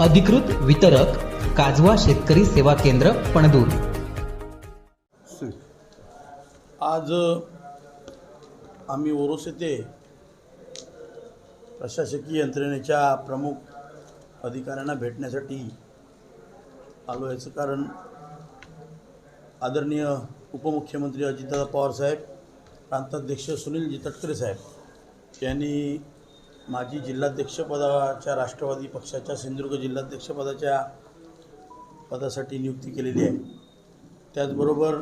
अधिकृत वितरक काजवा शेतकरी सेवा केंद्र पणदूर. आज आम्ही ओरोस येथे प्रशासकीय यंत्रणेच्या प्रमुख अधिकाऱ्यांना भेटण्यासाठी आलो याचं कारण आदरणीय उपमुख्यमंत्री अजितदादा पवारसाहेब प्रांताध्यक्ष सुनीलजी तटकरे साहेब यांनी माजी जिल्हाध्यक्षपदाच्या राष्ट्रवादी पक्षाच्या सिंधुदुर्ग जिल्हाध्यक्षपदाच्या पदासाठी नियुक्ती केलेली आहे. त्याचबरोबर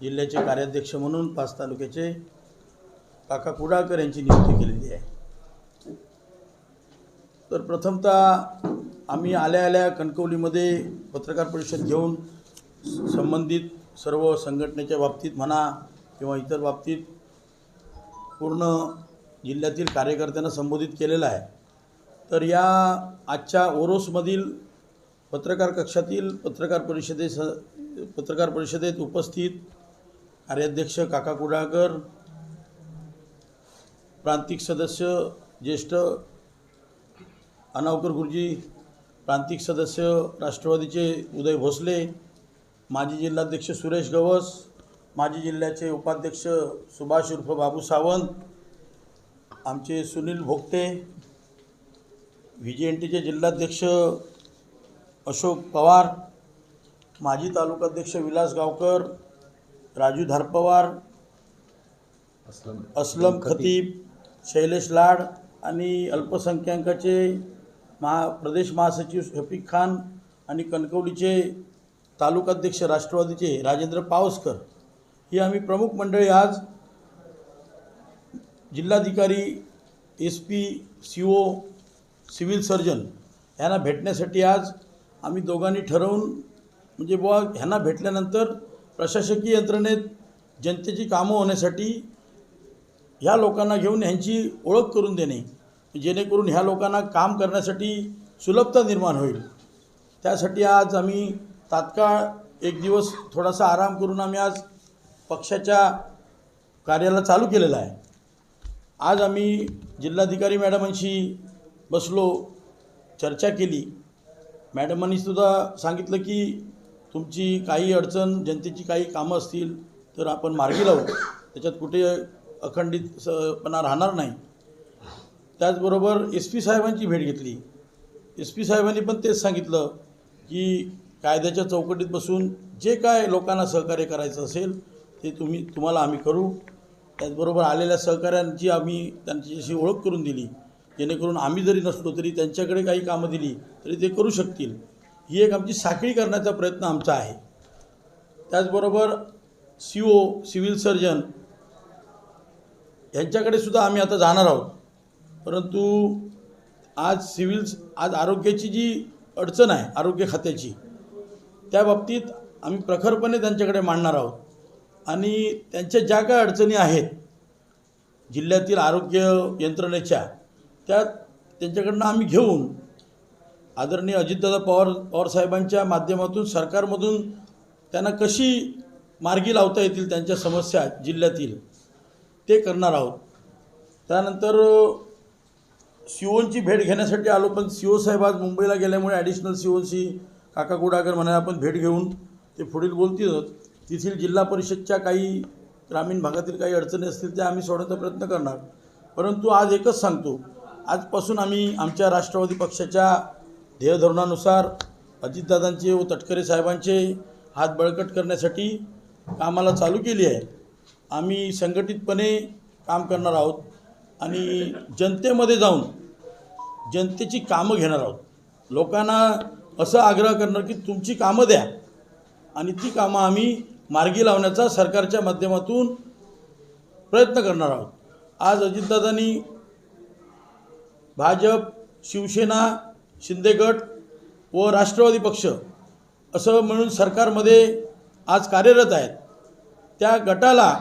जिल्ह्याचे कार्याध्यक्ष म्हणून पाच तालुक्याचे काका कुडाळकर यांची नियुक्ती केलेली आहे. तर प्रथमतः आम्ही आल्या आल्या कणकवलीमध्ये पत्रकार परिषद घेऊन संबंधित सर्व संघटनेच्या बाबतीत म्हणा किंवा इतर बाबतीत पूर्ण जिल्ह्यातील कार्यकर्त्यांना संबोधित केलेलं आहे. तर या आजच्या ओरोसमधील पत्रकार कक्षातील पत्रकार परिषदेस पत्रकार परिषदेत उपस्थित कार्याध्यक्ष काका कुडाळकर प्रांतिक सदस्य ज्येष्ठ अनावकर गुरुजी प्रांतिक सदस्य राष्ट्रवादीचे उदय भोसले माजी जिल्हाध्यक्ष सुरेश गवस माजी जिल्ह्याचे उपाध्यक्ष सुभाष उर्फ बाबू सावंत आमचे Sunil Bhogate V G N टीचे जिल्हाध्यक्ष अशोक पवार माजी तालुकाध्यक्ष विलास गावकर राजू धारपवार असलम खतीब शैलेश लाड आणि अल्पसंख्याकाचे महा प्रदेश महासचिव शफीक खान आणि कणकवलीचे तालुकाध्यक्ष राष्ट्रवादीचे राजेंद्र पावसकर. ही आम्ही प्रमुख मंडळी आज जिल्हाधिकारी S P C O civil surgeon यांना भेटण्यासाठी आज आम्ही दोघांनी ठरवून म्हणजे बुवा ह्यांना भेटल्यानंतर प्रशासकीय यंत्रणेत जनतेची कामं होण्यासाठी ह्या लोकांना घेऊन ह्यांची ओळख करून देणे जेणेकरून ह्या लोकांना काम करण्यासाठी सुलभता निर्माण होईल. त्यासाठी आज आम्ही तात्काळ एक दिवस थोडासा आराम करून आम्ही आज पक्षाच्या कार्याला चालू केलेला आहे. आज आम्ही जिल्हाधिकारी मॅडमांशी बसलो चर्चा केली. मॅडमांनी सुद्धा सांगितलं की तुमची काही अडचण जनतेची काही कामं असतील तर आपण मार्गी लावू. त्याच्यात कुठे अखंडित राहणार नाही. त्याचबरोबर एस पी साहेबांची भेट घेतली. एस पी साहेबांनी पण तेच सांगितलं की कायद्याच्या चौकटीत बसून जे काय लोकांना सहकार्य करायचं असेल ते तुम्ही तुम्हाला आम्ही करू. त्याचबरोबर आलेल्या सहकाऱ्यांची आम्ही त्यांच्याशी ओळख करून दिली. जेणेकरून आम्ही जरी नसलो तरी त्यांच्याकडे काही कामं दिली तरी ते करू शकतील. ही एक आमची साखळी करण्याचा प्रयत्न आमचा आहे. त्याचबरोबर सी ओ सिव्हिल सर्जन यांच्याकडे सुद्धा आम्ही आता जाणार आहोत. परंतु आज सिव्हिल आज आरोग्याची जी अडचण आहे आरोग्य खात्याची त्या बाबतीत आम्ही प्रखरपणे त्यांच्याकडे मांडणार आहोत. आणि त्यांच्या ज्या काय अडचणी आहेत जिल्ह्यातील आरोग्य यंत्रणेच्या त्या त्यांच्याकडनं आम्ही घेऊन आदरणीय अजितदादा पवार पवारसाहेबांच्या माध्यमातून सरकारमधून त्यांना कशी मार्गी लावता येतील त्यांच्या समस्या जिल्ह्यातील ते करणार आहोत. त्यानंतर सी भेट घेण्यासाठी आलो पण सी ओ साहेब आज मुंबईला गेल्यामुळे ॲडिशनल सी काका गुडाकर म्हणाले आपण भेट घेऊन ते पुढील बोलतीलच. तेथील जिल्हा परिषदच्या काही ग्रामीण भागातील काही अडचणी असतील त्या आम्ही सोडवण्याचा प्रयत्न करणार. परंतु आज एकच सांगतो. आजपासून आम्ही आमच्या राष्ट्रवादी पक्षाच्या ध्येयधोरणानुसार अजितदादांचे व तटकरे साहेबांचे हात बळकट करण्यासाठी कामाला चालू केली आहे. आम्ही संघटितपणे काम करणार आहोत आणि जनतेमध्ये जाऊन जनतेची कामं घेणार आहोत. लोकांना असं आग्रह करणार की तुमची कामं द्या आणि ती कामं आम्ही मार्गी लावण्याचा सरकारच्या माध्यमातून प्रयत्न करणार आहोत. आज अजितदादांनी भाजप शिवसेना शिंदेगट व राष्ट्रवादी पक्ष असं म्हणून सरकारमध्ये आज कार्यरत आहेत. त्या गटाला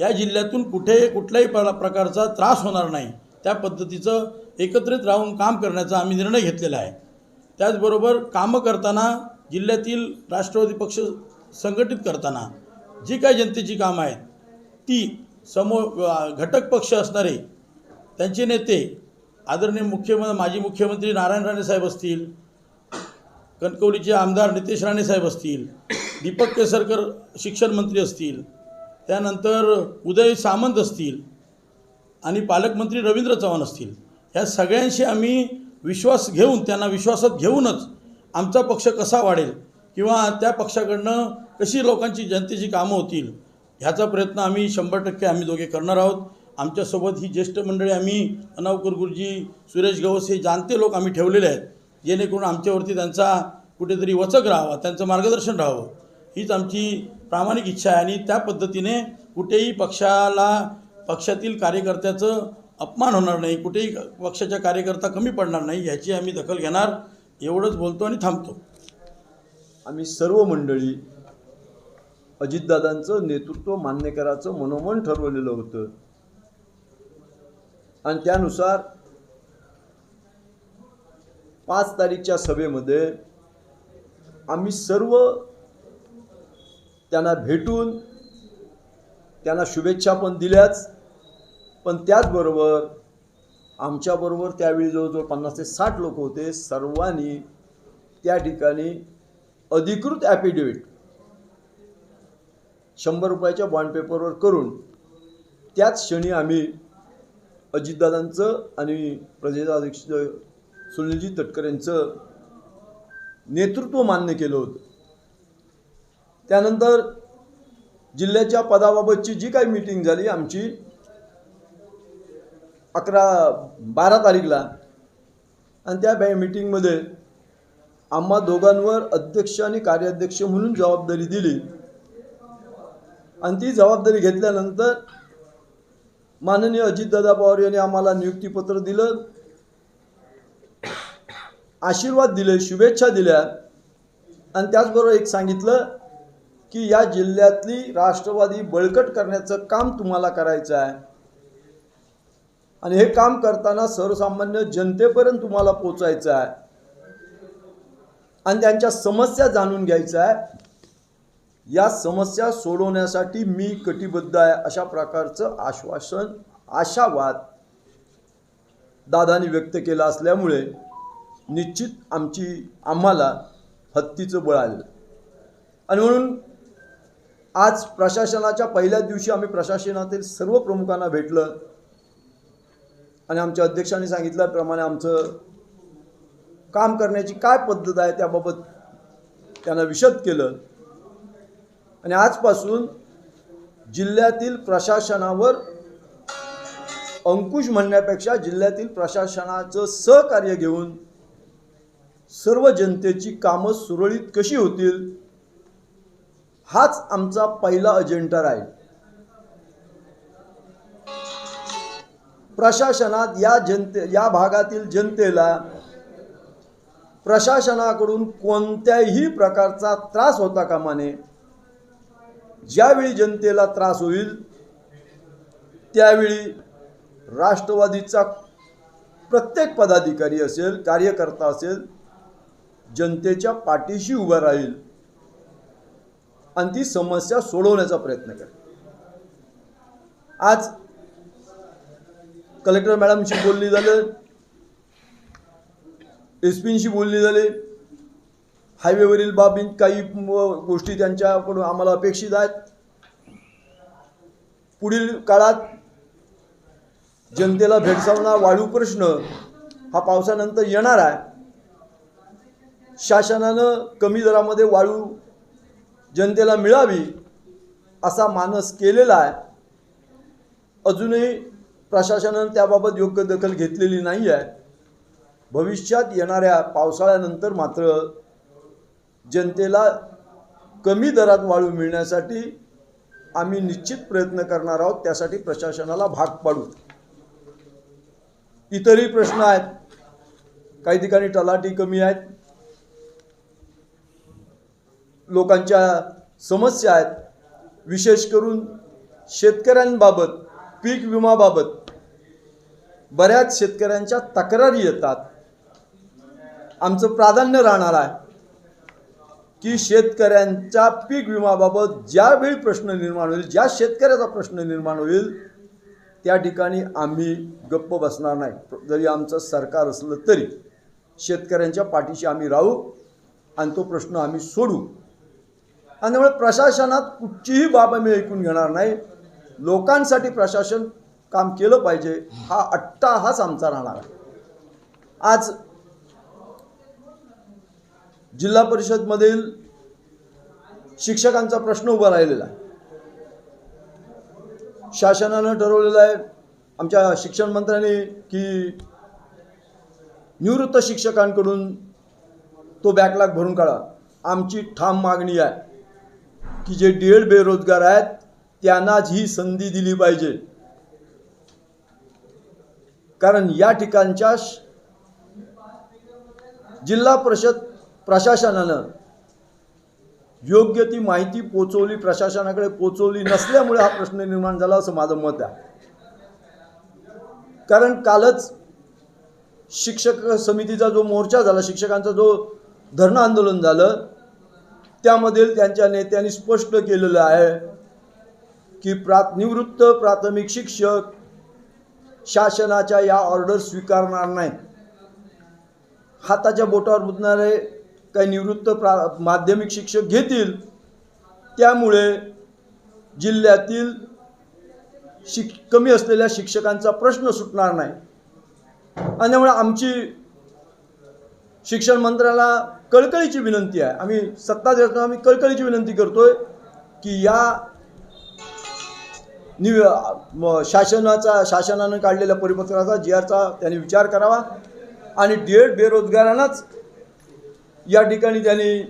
या जिल्ह्यातून कुठे कुठल्याही प्रकारचा त्रास होणार नाही. त्या पद्धतीचं एकत्रित राहून काम करण्याचा आम्ही निर्णय घेतलेला आहे. त्याचबरोबर कामं करताना जिल्ह्यातील राष्ट्रवादी पक्ष संघटित करताना जी काही जनतेची कामं आहेत ती समोर घटक पक्ष असणारे त्यांचे नेते आदरणीय मुख्यमंत्री माजी मुख्यमंत्री नारायण राणे साहेब असतील कणकवलीचे आमदार नितेश राणे साहेब असतील दीपक केसरकर शिक्षण मंत्री असतील त्यानंतर उदय सामंत असतील आणि पालकमंत्री रवींद्र चव्हाण असतील. ह्या सगळ्यांशी आम्ही विश्वास घेऊन त्यांना विश्वासात घेऊनच आमचा पक्ष कसा वाढेल किंवा त्या पक्षाकडनं कशी लोकांची जनतेची कामं होतील ह्याचा प्रयत्न आम्ही शंभर टक्के आम्ही दोघे करणार आहोत. आमच्यासोबत ही ज्येष्ठ मंडळी आम्ही अनावकर गुरुजी सुरेश गवस हे जाणते लोक आम्ही ठेवलेले आहेत. जेणेकरून आमच्यावरती त्यांचा कुठेतरी वचक राहावा त्यांचं मार्गदर्शन राहावं. हीच आमची प्रामाणिक इच्छा आहे आणि त्या पद्धतीने कुठेही पक्षाला पक्षातील कार्यकर्त्याचं अपमान होणार नाही कुठेही पक्षाच्या कार्यकर्ता कमी पडणार नाही याची आम्ही दखल घेणार. एवढंच बोलतो आणि थांबतो. आम्ही सर्व मंडळी अजितदादांचं नेतृत्व मान्य करायचं मनोमन ठरवलेलं होतं. आणि त्यानुसार पाच तारीखच्या सभेमध्ये आम्ही सर्व त्यांना भेटून त्यांना शुभेच्छा पण दिल्याच. पण त्याचबरोबर आमच्याबरोबर त्यावेळी जवळजवळ पन्नास ते साठ लोक होते. सर्वांनी त्या ठिकाणी अधिकृत ॲफिडेविट शंभर रुपयाच्या बॉन्ड पेपरवर करून त्याच क्षणी आम्ही अजितदादांचं आणि प्रदेशाध्यक्ष सुनीलजी तटकर यांचं नेतृत्व मान्य केलं होतं. त्यानंतर जिल्ह्याच्या पदाबाबतची जी काही मीटिंग झाली आमची अकरा बारा तारीखला. आणि त्या बॅ मीटिंगमध्ये आम्हा दोघांवर अध्यक्ष आणि कार्याध्यक्ष म्हणून जबाबदारी दिली. आणि ती जबाबदारी घेतल्यानंतर माननीय अजितदादा पवार यांनी आम्हाला नियुक्तीपत्र दिलं. आशीर्वाद दिले शुभेच्छा दिल्या. आणि त्याचबरोबर एक सांगितलं की या जिल्ह्यातली राष्ट्रवादी बळकट करण्याचं काम तुम्हाला करायचं आहे. आणि हे काम करताना सर्वसामान्य जनतेपर्यंत तुम्हाला पोचायचं आहे. आणि त्यांच्या समस्या जाणून घ्यायच्या आहे. या समस्या सोडवण्यासाठी मी कटिबद्ध आहे अशा प्रकारचं आश्वासन आशावाद दादानी व्यक्त केला असल्यामुळे निश्चित आमची आम्हाला हत्तीचं बळ आलं आणि म्हणून आज प्रशासनाच्या पहिल्याच दिवशी आम्ही प्रशासनातील सर्व प्रमुखांना भेटलं. आणि आमच्या अध्यक्षांनी सांगितल्याप्रमाणे आमचं काम करण्याची काय पद्धत आहे त्याबाबत त्यांना विशद केलं. आणि आजपासून जिल्ह्यातील प्रशासनावर अंकुश म्हणण्यापेक्षा जिल्ह्यातील प्रशासनाचं सहकार्य घेऊन सर्व जनतेची कामं सुरळीत कशी होतील हाच आमचा पहिला अजेंडा राहील. प्रशासनात या जनते या भागातील जनतेला प्रशासनाकडून कोणत्याही प्रकारचा त्रास होता कामा नये ज्यावेळी जनतेला त्रास होईल त्यावेळी राष्ट्रवादीचा प्रत्येक पदाधिकारी असेल कार्यकर्ता असेल जनतेच्या पाठीशी उभा राहील आणि ती समस्या सोडवण्याचा प्रयत्न करेल. आज कलेक्टर मॅडमशी बोलणी झालं एस पींशी बोलणे झाले. हायवेवरील बाबी काही गोष्टी त्यांच्याकडून आम्हाला अपेक्षित आहेत. पुढील काळात जनतेला भेडसावणारा वाळू प्रश्न हा पावसानंतर येणार आहे. शासनानं कमी दरामध्ये वाळू जनतेला मिळावी असा मानस केलेला आहे. अजूनही प्रशासनानं त्याबाबत योग्य दखल घेतलेली नाही आहे भविष्यात येणाऱ्या पावसाळ्यानंतर मात्र जनतेला कमी दरात वाळू मिळण्यासाठी आम्ही निश्चित प्रयत्न करणार आहोत त्यासाठी प्रशासनाला भाग पाडू. इतरही प्रश्न आहेत. काही ठिकाणी तलाठी कमी आहेत. लोकांच्या समस्या आहेत. विशेष करून शेतकऱ्यांबाबत पीक विमाबाबत बऱ्याच शेतकऱ्यांच्या तक्रारी येतात. आमचं प्राधान्य राहणार आहे की शेतकऱ्यांच्या पीक विमाबाबत ज्यावेळी प्रश्न निर्माण होईल ज्या शेतकऱ्याचा प्रश्न निर्माण होईल त्या ठिकाणी आम्ही गप्प बसणार नाही. जरी आमचं सरकार असलं तरी शेतकऱ्यांच्या पाठीशी आम्ही राहू आणि तो प्रश्न आम्ही सोडू. आणि त्यामुळे प्रशासनात कुठचीही बाब आम्ही ऐकून घेणार नाही. लोकांसाठी प्रशासन काम केलं पाहिजे. हा अट्टा हाच आमचा राहणार आहे. आज जिल्हा परिषदमधील शिक्षकांचा प्रश्न उभा राहिलेला आहे. शासनानं ठरवलेलं आहे आमच्या शिक्षण मंत्र्यांनी की निवृत्त शिक्षकांकडून तो बॅकलॉग भरून काढा. आमची ठाम मागणी आहे की जे डी एड बेरोजगार आहेत त्यांनाच ही संधी दिली पाहिजे. कारण या ठिकाणच्या श- जिल्हा परिषद प्रशासनानं. योग्य ती माहिती पोचवली प्रशासनाकडे पोचवली नसल्यामुळे हा प्रश्न निर्माण झाला असं माझं मत आहे. कारण कालच शिक्षक समितीचा जो मोर्चा झाला शिक्षकांचा जो धरणं आंदोलन झालं त्यामधील त्यांच्या नेत्यांनी स्पष्ट केलेलं आहे की प्रा निवृत्त प्राथमिक शिक्षक शासनाच्या या ऑर्डर स्वीकारणार नाहीत. हाताच्या बोटावर बुजणारे काही निवृत्त प्रा माध्यमिक शिक्षक घेतील त्यामुळे जिल्ह्यातील शिक कमी असलेल्या शिक्षकांचा प्रश्न सुटणार नाही. आणि त्यामुळे आमची शिक्षण मंत्र्याला कळकळीची विनंती आहे. आम्ही सत्ता देताना आम्ही कळकळीची विनंती करतोय की या निव शासनाचा शासनानं काढलेल्या परिपत्राचा जी आरचा त्यांनी विचार करावा आणि डी बेरोजगारांनाच या ठिकाणी त्यांनी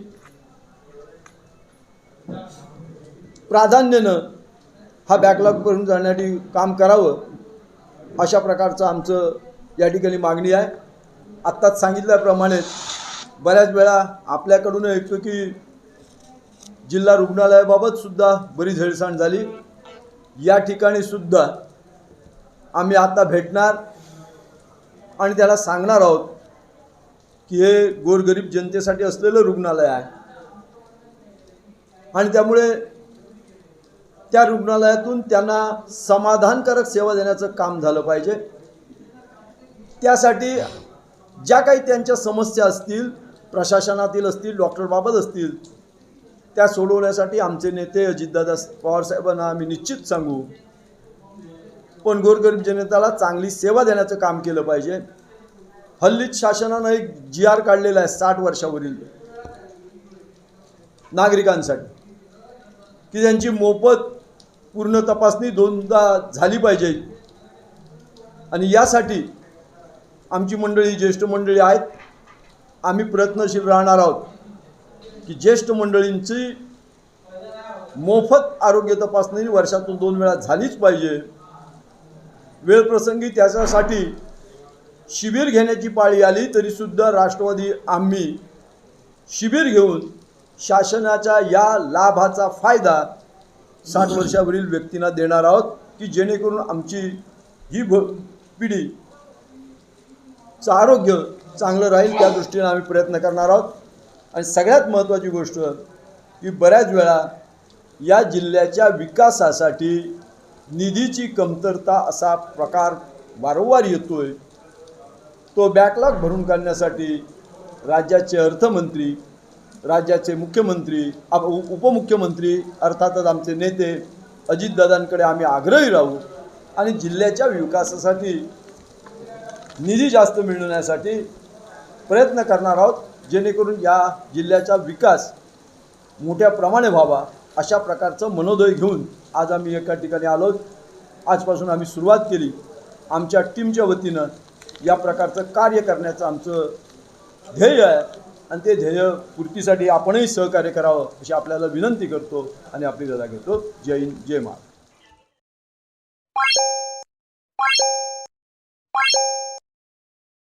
प्राधान्यानं हा बॅकलॉग करून जाण्यासाठी काम करावं अशा प्रकारचं आमचं या ठिकाणी मागणी आहे. आत्ताच सांगितल्याप्रमाणे बऱ्याच वेळा आपल्याकडून ऐकतो की जिल्हा रुग्णालयाबाबतसुद्धा बरी बरीच हेळसांड झाली. या ठिकाणी सुद्धा आम्ही आता भेटणार आणि त्याला सांगणार आहोत. की हे गोरगरीब जनतेसाठी असलेलं रुग्णालय आहे. आणि त्यामुळे त्या रुग्णालयातून त्यांना समाधानकारक सेवा देण्याचं काम झालं पाहिजे. त्यासाठी ज्या काही त्यांच्या समस्या असतील प्रशासनातील असतील डॉक्टरबाबत असतील त्या सोडवण्यासाठी आमचे नेते अजितदादा पवारसाहेबांना आम्ही निश्चित सांगू. पण गोरगरीब जनतेला चांगली सेवा देण्याचं काम केलं पाहिजे. हल्लीच शासनानं एक जी आर काढलेला आहे साठ वर्षावरील नागरिकांसाठी की त्यांची मोफत पूर्ण तपासणी दोनदा झाली पाहिजे. आणि यासाठी आमची मंडळी ज्येष्ठ मंडळी आहेत. आम्ही प्रयत्नशील राहणार आहोत की ज्येष्ठ मंडळींची मोफत आरोग्य तपासणी वर्षातून दोन वेळा झालीच पाहिजे. वेळप्रसंगी त्याच्यासाठी शिबिर घेण्याची पाळी आली तरीसुद्धा राष्ट्रवादी आम्ही शिबिर घेऊन शासनाच्या या लाभाचा फायदा साठ वर्षावरील व्यक्तींना देणार आहोत की जेणेकरून आमची ही भ पिढीचं आरोग्य चांगलं राहील त्या दृष्टीने आम्ही प्रयत्न करणार आहोत. आणि सगळ्यात महत्त्वाची गोष्ट की बऱ्याच वेळा या जिल्ह्याच्या विकासासाठी निधीची कमतरता असा प्रकार वारंवार येतोय. तो बॅकलॉग भरून काढण्यासाठी राज्याचे अर्थमंत्री राज्याचे मुख्यमंत्री आप- उपमुख्यमंत्री अर्थातच आमचे नेते अजितदादांकडे आम्ही आग्रही राहू आणि जिल्ह्याच्या विकासासाठी निधी जास्त मिळवण्यासाठी प्रयत्न करणार आहोत जेणेकरून या जिल्ह्याचा विकास मोठ्या प्रमाणे व्हावा अशा प्रकारचं मनोदय घेऊन आज आम्ही एका ठिकाणी आलो आजपासून आम्ही सुरुवात केली. आमच्या टीमच्या वतीनं या प्रकारचं कार्य करण्याचं आमचं ध्येय आहे. आणि ते ध्येय पूर्तीसाठी आपणही सहकार्य करावं अशी आपल्याला विनंती करतो आणि आपली गदा घेतो. जय हिंद जय महाराज